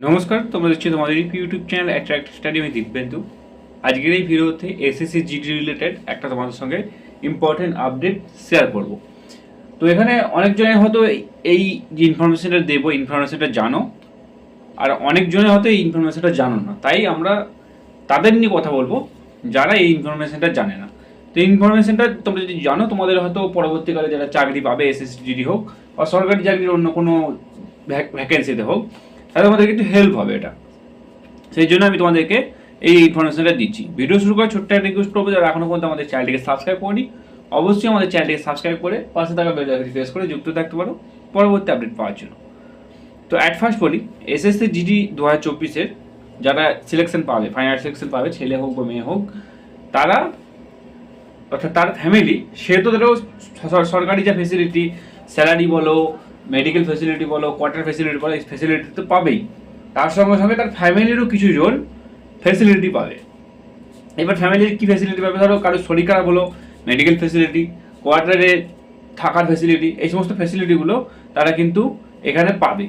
নমস্কার, তোমরা দেখছি তোমাদের ইউটিউব চ্যানেল অ্যাট্রাক্ট স্টাডি আমি দীপবেন্দু আজকের এই ভিডিওতে এসএসসি জিডি রিলেটেড একটা তোমাদের সঙ্গে ইম্পর্টেন্ট আপডেট শেয়ার করব। তো এখানে অনেকজনে হয়তো এই যে ইনফরমেশনটা দেবো ইনফরমেশনটা জানো, আর অনেকজনে হয়তো এই ইনফরমেশনটা জানো না। তাই আমরা তাদের নিয়ে কথা বলব, যারা এই ইনফরমেশনটা জানে না। তো ইনফরমেশনটা তোমরা যদি জানো, তোমাদের হয়তো পরবর্তীকালে যারা চাকরি পাবে এসএসসি জিডি হোক, বা সরকারি চাকরির অন্য কোনো ভ্যাকেন্সিতে হোক তাহলে তোমাদের কিন্তু হেল্প হবে এটা। সেই জন্য আমি তোমাদেরকে এই ইনফরমেশনটা দিচ্ছি। ভিডিও শুরু করে ছোট্ট একটা রিকোয়েস্ট করব, যারা এখনও পর্যন্ত আমাদের চ্যানেলটিকে সাবস্ক্রাইব করিনি, অবশ্যই আমাদের চ্যানেলটিকে সাবস্ক্রাইব করে পাশে থাকা বেল আইকনটি প্রেস করে যুক্ত থাকতে পারো। পরবর্তী আপডেট পাওয়ার জন্য। তো অ্যাট ফার্স্ট বলি এসএসসি জিডি দু হাজার চব্বিশের যারা সিলেকশন পাবে ফাইনাল সিলেকশন পাবে, ছেলে হোক বা মেয়ে হোক, তারা অর্থাৎ তার ফ্যামিলি সে তো ধরো সরকারি যা ফেসিলিটি স্যালারি বলো মেডিকেল ফেসিলিটি বলো কোয়ার্টার ফেসিলিটি বলো, এই ফেসিলিটি তো পাবেই। তার সঙ্গে সঙ্গে তার ফ্যামিলিরও কিছু জন ফেসিলিটি পাবে। এবার ফ্যামিলির কী ফেসিলিটি পাবে? ধরো কারোর শরীর খারাপ হলো মেডিকেল ফেসিলিটি কোয়ার্টারে থাকার ফেসিলিটি এই সমস্ত ফেসিলিটিগুলো তারা কিন্তু এখানে পাবে।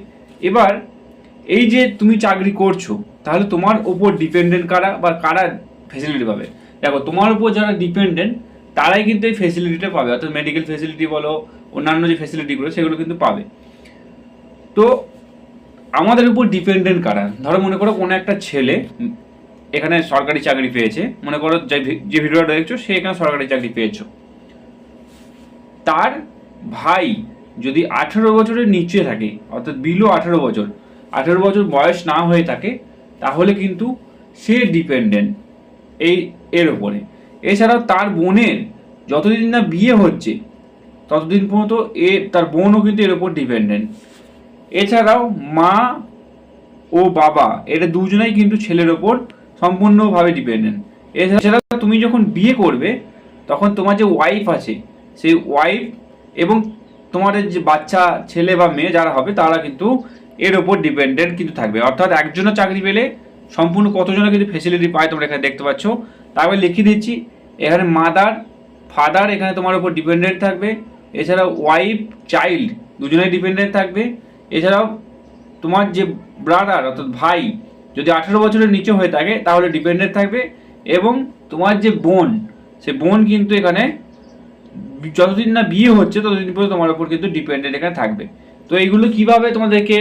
এবার এই যে তুমি চাকরি করছ, তাহলে তোমার ওপর ডিপেন্ডেন্ট কারা বা কারা ফেসিলিটি পাবে? দেখো, তোমার উপর যারা ডিপেন্ডেন্ট তারাই কিন্তু এই ফেসিলিটিটা পাবে। অর্থাৎ মেডিকেল ফেসিলিটি বলো অন্যান্য যে ফেসিলিটিগুলো সেগুলো কিন্তু পাবে। তো আমাদের উপর ডিপেন্ডেন্ট কারা? ধরো মনে করো কোনো একটা ছেলে এখানে সরকারি চাকরি পেয়েছে, মনে করো যে ভিডিওটা দেখছ, সে এখানে সরকারি চাকরি পেয়েছ। তার ভাই যদি আঠেরো বছরের নিচে থাকে, অর্থাৎ বিলো আঠেরো বছর আঠেরো বছর বয়স না হয়ে থাকে, তাহলে কিন্তু সে ডিপেন্ডেন্ট এই, এর ওপরে এছাড়াও তার বোনের যতদিন না বিয়ে হচ্ছে ততদিন পর্যন্ত এ, তার বোনও কিন্তু এর ওপর ডিপেন্ডেন্ট এছাড়াও মা ও বাবা এটা দুজনেই কিন্তু ছেলের ওপর সম্পূর্ণভাবে ডিপেন্ডেন্ট এছাড়া তুমি যখন বিয়ে করবে, তখন তোমার যে ওয়াইফ আছে, সেই ওয়াইফ এবং তোমাদের যে বাচ্চা, ছেলে বা মেয়ে যারা হবে, তারা কিন্তু এর ওপর ডিপেন্ডেন্ট কিন্তু থাকবে। অর্থাৎ একজনের চাকরি পেলে সম্পূর্ণ কতজনের কিন্তু ফেসিলিটি পায় তোমরা এখানে দেখতে পাচ্ছ। তারপরে লিখে দিচ্ছি, এখানে মাদার ফাদার এখানে তোমার উপর ডিপেন্ডেন্ট থাকবে। এছাড়া ওয়াইফ চাইল্ড দুজনেই ডিপেন্ডেন্ট থাকবে। এছাড়াও তোমার যে ব্রাদার অর্থাৎ ভাই যদি আঠেরো বছরের নিচে হয়ে থাকে, তাহলে ডিপেন্ডেন্ট থাকবে এবং তোমার যে বোন, সে বোন কিন্তু এখানে যতদিন না বিয়ে হচ্ছে, ততদিন পর্যন্ত তোমার উপর কিন্তু ডিপেন্ডেন্ট এখানে থাকবে। তো এইগুলো কীভাবে তোমাদেরকে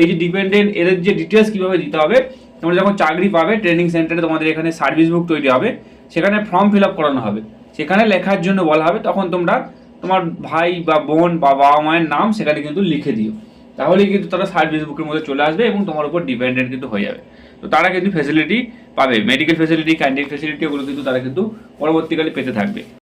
এই যে ডিপেন্ডেন্ট এদের যে ডিটেলস কীভাবে দিতে হবে, তোমরা যখন চাকরি পাবে ট্রেনিং সেন্টারে তোমাদের এখানে সার্ভিস বুক তৈরি হবে, সেখানে ফর্ম ফিল আপ করানো হবে। সেখানে লেখার জন্য বলা হবে, তখন তোমরা তোমার ভাই বা বোন বা বাবা মায়ের নাম সেখানে কিন্তু লিখে দিও। তাহলেই কিন্তু তারা সার্ভিস বুকের মধ্যে চলে আসবে এবং তোমার উপর ডিপেন্ডেন্ট কিন্তু হয়ে যাবে। তো তারা কিন্তু ফেসিলিটি পাবে। মেডিকেল ফেসিলিটি ক্যান্ডিড ফেসিলিটি ওগুলো কিন্তু তারা কিন্তু পরবর্তীকালে পেতে থাকবে।